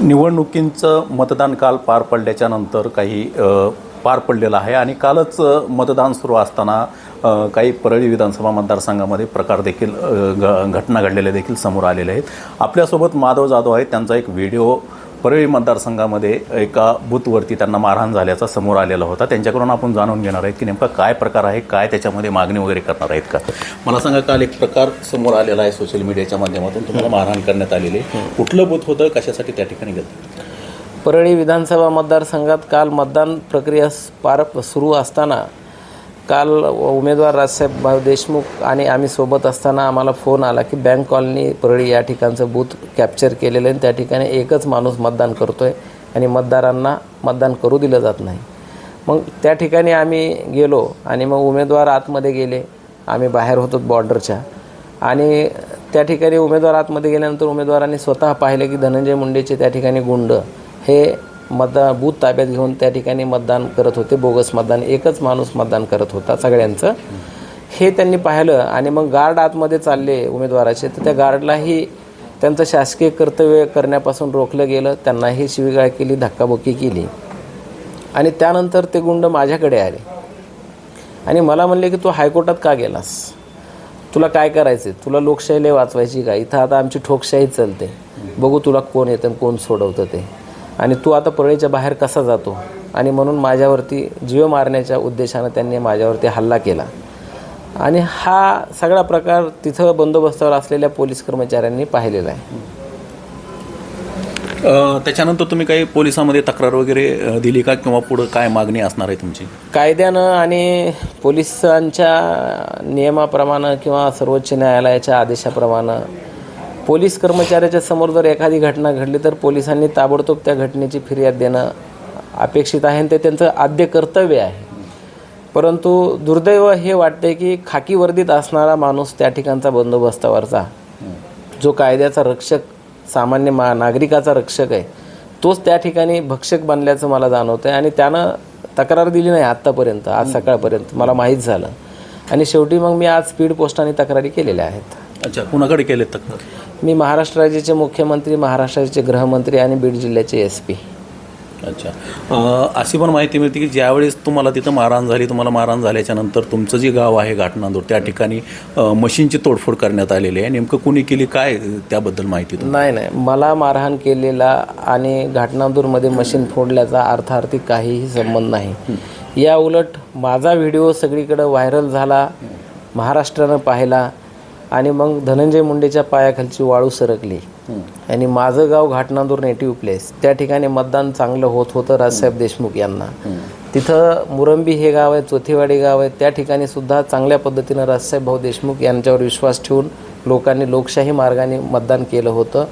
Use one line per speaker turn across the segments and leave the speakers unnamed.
निवडणुकींचं मतदान काल पार पडल्याच्या नंतर काही पार पडलेलं आहे आणि कालच मतदान सुरू असताना काही परळी विधानसभा मतदारसंघामध्ये प्रकार देखील घ घटना घडलेल्या देखील समोर आलेल्या आहेत. आपल्यासोबत माधव जाधव आहेत. त्यांचा एक व्हिडिओ परळी मतदारसंघामध्ये एका बूथवरती त्यांना मारहाण झाल्याचा समोर आलेला होता. त्यांच्याकडून आपण जाणून घेणार आहेत की नेमका काय प्रकार आहे काय त्याच्यामध्ये मागणी वगैरे करणार आहेत का? मला सांगा काल एक प्रकार समोर आलेला आहे सोशल मीडियाच्या माध्यमातून. तुम्हाला मारहाण करण्यात आलेली आहे. कुठलं बूथ होतं? कशासाठी त्या ठिकाणी गेलं?
परळी विधानसभा मतदारसंघात काल मतदान प्रक्रिया पार सुरू असताना काल उमेदवार राजसाहेब भाऊ देशमुख आणि आम्ही सोबत असताना आम्हाला फोन आला की बँक कॉलनी परळी या ठिकाणचं बूथ कॅप्चर केलेलं आहे. आणि त्या ठिकाणी एकच माणूस मतदान करतो आहे आणि मतदारांना मतदान करू दिलं जात नाही. मग त्या ठिकाणी आम्ही गेलो आणि मग उमेदवार आतमध्ये गेले. आम्ही बाहेर होतो बॉर्डरच्या आणि त्या ठिकाणी उमेदवार आतमध्ये गेल्यानंतर उमेदवारांनी स्वतः पाहिले की धनंजय मुंडेचे त्या ठिकाणी गुंड. हे मतदान बूथ ताब्यात घेऊन त्या ठिकाणी मतदान करत होते बोगस मतदान एकच माणूस मतदान करत होता सगळ्यांचं. हे त्यांनी पाहिलं आणि मग गार्ड आतमध्ये चालले उमेदवाराचे. तर त्या गार्डलाही त्यांचं शासकीय कर्तव्य करण्यापासून रोखलं गेलं. त्यांनाही शिवीगाळ केली धक्काबुक्की केली. आणि त्यानंतर ते गुंड माझ्याकडे आले. आणि मला म्हणले की तू हायकोर्टात का गेलास? तुला काय करायचं तुला लोकशाही वाचवायची का? इथं आता आमची ठोकशाही चालते. बघू तुला कोण येतं कोण सोडवतं ते. आणि तू आता परळीच्या बाहेर कसा जातो? आणि म्हणून माझ्यावरती जीव मारण्याच्या उद्देशानं त्यांनी माझ्यावरती हल्ला केला. आणि हा सगळा प्रकार तिथं बंदोबस्तावर असलेल्या पोलीस कर्मचाऱ्यांनी पाहिलेला आहे.
त्याच्यानंतर तुम्ही काही पोलिसांमध्ये तक्रार वगैरे दिली का? किंवा पुढं काय मागणी असणार आहे तुमची?
कायद्यानं आणि पोलिसांच्या नियमाप्रमाणे किंवा सर्वोच्च न्यायालयाच्या आदेशाप्रमाणे पोलीस कर्मचाऱ्याच्या समोर जर एखादी घटना घडली तर पोलिसांनी ताबडतोब त्या घटनेची फिर्याद देणं अपेक्षित आहे आणि ते त्यांचं आद्य कर्तव्य आहे. परंतु दुर्दैव हे वाटते की खाकी वर्दीत असणारा माणूस त्या ठिकाणचा बंदोबस्तावरचा जो कायद्याचा रक्षक सामान्य मा नागरिकाचा रक्षक आहे तोच त्या ठिकाणी भक्षक बनल्याचं मला जाणवतं आहे आणि त्यानं तक्रार दिली नाही आत्तापर्यंत आज सकाळपर्यंत मला माहीत झालं. आणि शेवटी मग मी आज स्पीड पोस्टाने तक्रारी केलेल्या आहेत.
अच्छा कुणाकडे केले तक्रार?
मी महाराष्ट्र राज्याचे मुख्यमंत्री महाराष्ट्राचे गृहमंत्री आणि बीड जिल्ह्याचे एस पी
अच्छा. अशी पण माहिती मिळते की ज्यावेळेस तुम्हाला तिथं मारहाण झाली तुम्हाला मारहाण झाल्याच्यानंतर तुमचं जे गाव आहे घाटनांदूर त्या ठिकाणी मशीनची तोडफोड करण्यात आलेली आहे. नेमकं कुणी केली काय त्याबद्दल माहिती
नाही नाही. मला मारहाण केलेला आणि घाटनांदूरमध्ये मशीन फोडल्याचा अर्थार्थी काहीही संबंध नाही. या उलट माझा व्हिडिओ सगळीकडे व्हायरल झाला. महाराष्ट्रानं पाहिला. आणि मग धनंजय मुंडेच्या पायाखालची वाळू सरकली. आणि माझं गाव घाटनांदूर नेटिव्ह प्लेस त्या ठिकाणी मतदान चांगलं होत होतं राजसाहेब देशमुख यांना. तिथं मुरंबी हे गाव आहे चोथीवाडी गाव आहे त्या ठिकाणी सुद्धा चांगल्या पद्धतीनं राजसाहेब भाऊ देशमुख यांच्यावर विश्वास ठेवून लोकांनी लोकशाही मार्गाने मतदान केलं होतं.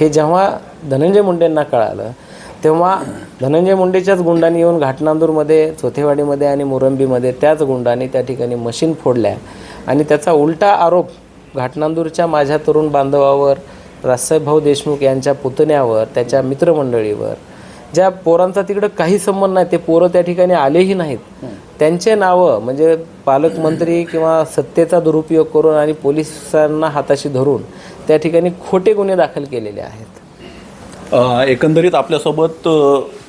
हे जेव्हा धनंजय मुंडेंना कळालं तेव्हा धनंजय मुंडेच्याच गुंडांनी येऊन घाटनांदूरमध्ये चोथेवाडीमध्ये आणि मुरंबीमध्ये त्याच गुंडांनी त्या ठिकाणी मशीन फोडल्या. आणि त्याचा उलटा आरोप घाटनांदूरच्या माझ्या तरुण बांधवावर रासाहेबभाऊ देशमुख यांच्या पुतण्यावर त्याच्या मित्रमंडळीवर ज्या पोरांचा तिकडं काही संबंध नाही ते पोरं त्या ठिकाणी आलेही नाहीत. त्यांचे नावं म्हणजे पालकमंत्री किंवा सत्तेचा दुरुपयोग करून आणि पोलिसांना हाताशी धरून त्या ठिकाणी खोटे गुन्हे दाखल केलेले आहेत.
एकंदरीत आपल्यासोबत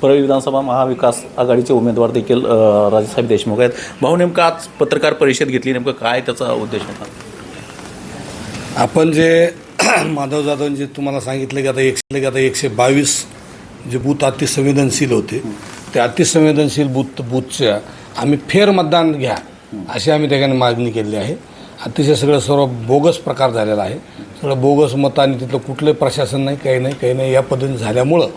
परळी विधानसभा महाविकास आघाडीचे उमेदवार देखील राजेसाहेब देशमुख आहेत. भाऊ नेमकं आज पत्रकार परिषद घेतली नेमकं काय त्याचा उद्देश होता?
आपण जे माधव जाधवजी तुम्हाला सांगितलं की आता एकशे आता एकशे बावीस जे बूथ अतिसंवेदनशील होते ते अतिसंवेदनशील बूथ बूथच्या आम्ही फेर मतदान घ्या अशी आम्ही त्याच्याने मागणी केली आहे. अतिशय सगळं सर्व बोगस प्रकार झालेला आहे. सगळं बोगस मत आणि तिथलं कुठलं प्रशासन नाही काही नाही काही नाही या पद्धतीने झाल्यामुळं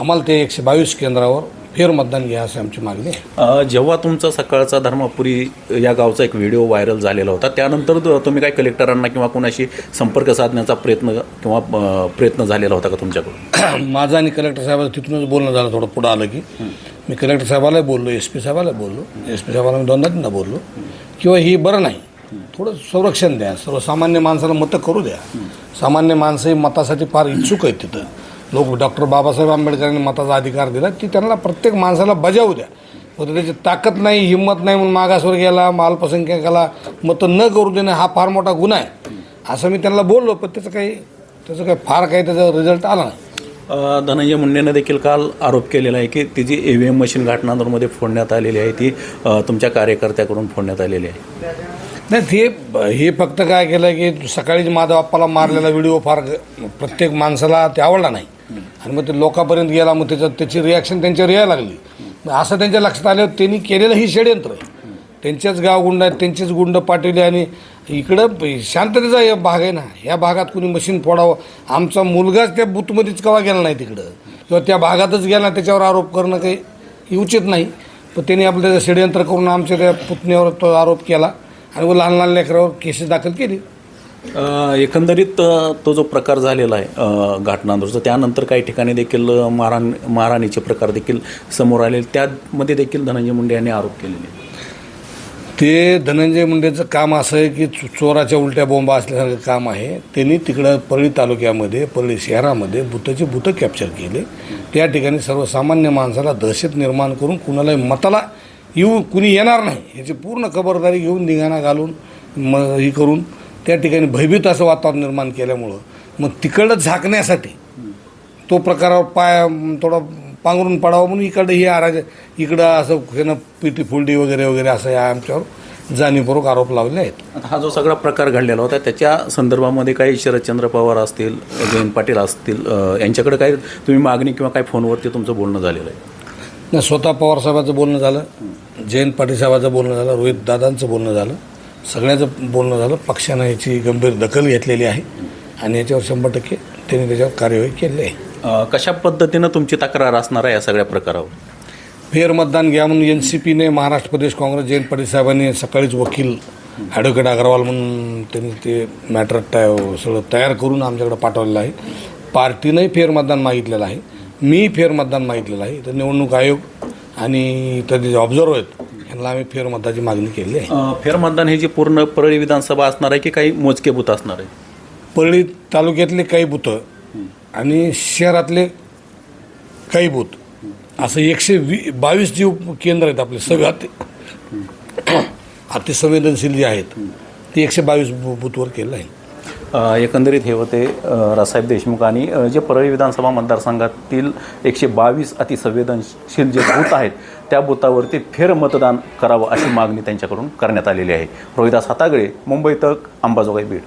आम्हाला ते एकशे बावीस केंद्रावर फेर मतदान घ्या अशी आमची मागणी आहे.
जेव्हा तुमचा सकाळचा धर्मपुरी या गावचा एक व्हिडिओ व्हायरल झालेला होता त्यानंतर तो- तुम्ही काय कलेक्टरांना किंवा कोणाशी संपर्क साधण्याचा प्रयत्न किंवा अ, प्रयत्न झालेला होता का तुमच्याकडून?
माझं आणि कलेक्टर साहेबाचं तिथूनच बोलणं झालं थोडं पुढं आलं की. मी कलेक्टर साहेबालाही बोललो एस पी साहेबाला बोललो. एस पी साहेबाला मी दोनदा तीनदा बोललो. किंवा ही बरं नाही. थोडं संरक्षण द्या. सर्वसामान्य माणसाला मतं करू द्या. सामान्य माणसंही मतासाठी फार इच्छुक आहेत तिथं. लोक डॉक्टर बाबासाहेब आंबेडकरांनी मताचा अधिकार दिला की त्यांना प्रत्येक माणसाला बजावू द्या. मग त्याची ताकद नाही हिंमत नाही म्हणून मागासवर गेला अल्पसंख्याकाला मतं न करू देणं हा फार मोठा गुन्हा आहे. असं मी त्यांना बोललो पण त्याचं काही त्याचं काही फार काही त्याचा रिझल्ट आला नाही.
धनंजय मुंडेनं देखील काल आरोप केलेला आहे की ती जी ई व्ही एम मशीन घाटनांदूरमध्ये फोडण्यात आलेली आहे ती तुमच्या कार्यकर्त्याकडून फोडण्यात आलेली आहे.
नाही ते हे फक्त काय केलं की सकाळीच माझा बाप्पाला मारलेला व्हिडिओ फार प्रत्येक माणसाला ते आवडला नाही. आणि मग ते लोकांपर्यंत गेला मग त्याच्यात त्याची रिॲक्शन त्यांच्यावर यायला लागली. मग असं त्यांच्या लक्षात आलं त्यांनी केलेलं ही षडयंत्र. आहे त्यांच्याच गावगुंड आहेत त्यांचेच गुंड पाठवले आणि इकडं शांततेचा हे भाग आहे ना या भागात कुणी मशीन फोडावं आमचा मुलगाच त्या बूथमध्येच कवा गेला नाही तिकडं. किंवा त्या भागातच गेला त्याच्यावर आरोप करणं काही उचित नाही. पण त्यांनी आपलं त्याचं षडयंत्र करून आमच्या त्या पुतण्यावर तो आरोप केला. आणि व लहान लहान लेकरावर केसेस दाखल केली.
अ, एकंदरीत अ, तो जो प्रकार झालेला आहे घाटनांदूरचा त्यानंतर काही ठिकाणी देखील अ, मारहाण मारहाणीचे प्रकार देखील समोर आलेले त्यामध्ये देखील धनंजय मुंडे यांनी आरोप केलेले. आहेत.
ते धनंजय मुंडेचं काम असं आहे की चो- चोराच्या उलट्या बोंबा असल्यासारखं काम आहे. त्यांनी तिकडं परळी तालुक्यामध्ये परळी शहरामध्ये बुथाची बुथं कॅप्चर केले. त्या ठिकाणी सर्वसामान्य माणसाला दहशत निर्माण करून कुणालाही मताला येऊ कुणी येणार नाही. याची पूर्ण खबरदारी घेऊन धिंगाणा घालून म हे करून त्या ठिकाणी भयभीत असं वातावरण निर्माण केल्यामुळं मग तिकडं झाकण्यासाठी तो प्रकारावर पाय थोडा पांघरून पडावा म्हणून इकडं ही आराज इकडं असं ह्यानं पिटी फुलडी वगैरे वगैरे असं या आमच्यावर जाणीवपूर्वक आरोप लावले आहेत.
आता हा जो सगळा प्रकार घडलेला होता त्याच्या संदर्भामध्ये काही शरदचंद्र पवार असतील जयंत पाटील असतील यांच्याकडे काही तुम्ही मागणी किंवा काही फोनवरती तुमचं बोलणं झालेलं आहे.
नाही स्वतः पवार साहेबाचं बोलणं झालं जयंत पाटील साहेबाचं बोलणं झालं रोहित दादांचं बोलणं झालं सगळ्याचं बोलणं झालं. पक्षानं याची गंभीर दखल घेतलेली आहे आणि याच्यावर शंभर टक्के त्यांनी त्याच्यावर कार्यवाही केली आहे.
कशा पद्धतीनं तुमची तक्रार असणार आहे या सगळ्या प्रकारावर?
फेरमतदान घ्या म्हणून एन सी पीने महाराष्ट्र प्रदेश काँग्रेस जयंत पाटील साहेबांनी सकाळीच वकील ॲडव्होकेट अग्रवाल म्हणून त्यांनी ते मॅटर सगळं तयार करून आमच्याकडे पाठवलेलं आहे. पार्टीनंही फेरमतदान मागितलेलं आहे. मी फेरमतदान मागितलेलं आहे. तर निवडणूक आयोग आणि इतर जे ऑब्झर्व्हर आहेत यांना आम्ही फेरमताची मागणी केली आहे.
अ, फेरमतदान हे जी पूर्ण परळी विधानसभा असणार आहे की काही मोजके बूथ असणार आहे?
परळी तालुक्यातले काही बुथं आणि शहरातले काही बूथ. असं एकशे वी बावीस जी केंद्र आहेत आपले सगळे अति अतिसंवेदनशील जे आहेत ते एकशे बावीस बूथवर केलं आहे.
एकंदरीत हे होते रासाहेब देशमुख आणि जे परळी विधानसभा मतदारसंघातील एकशे बावीस अतिसंवेदनशील जे बूथ आहेत त्या बुथावरती फेरमतदान करावं अशी मागणी त्यांच्याकडून करण्यात आलेली आहे. रोहिदास हातागळे मुंबई तक अंबाजोगाई बीड.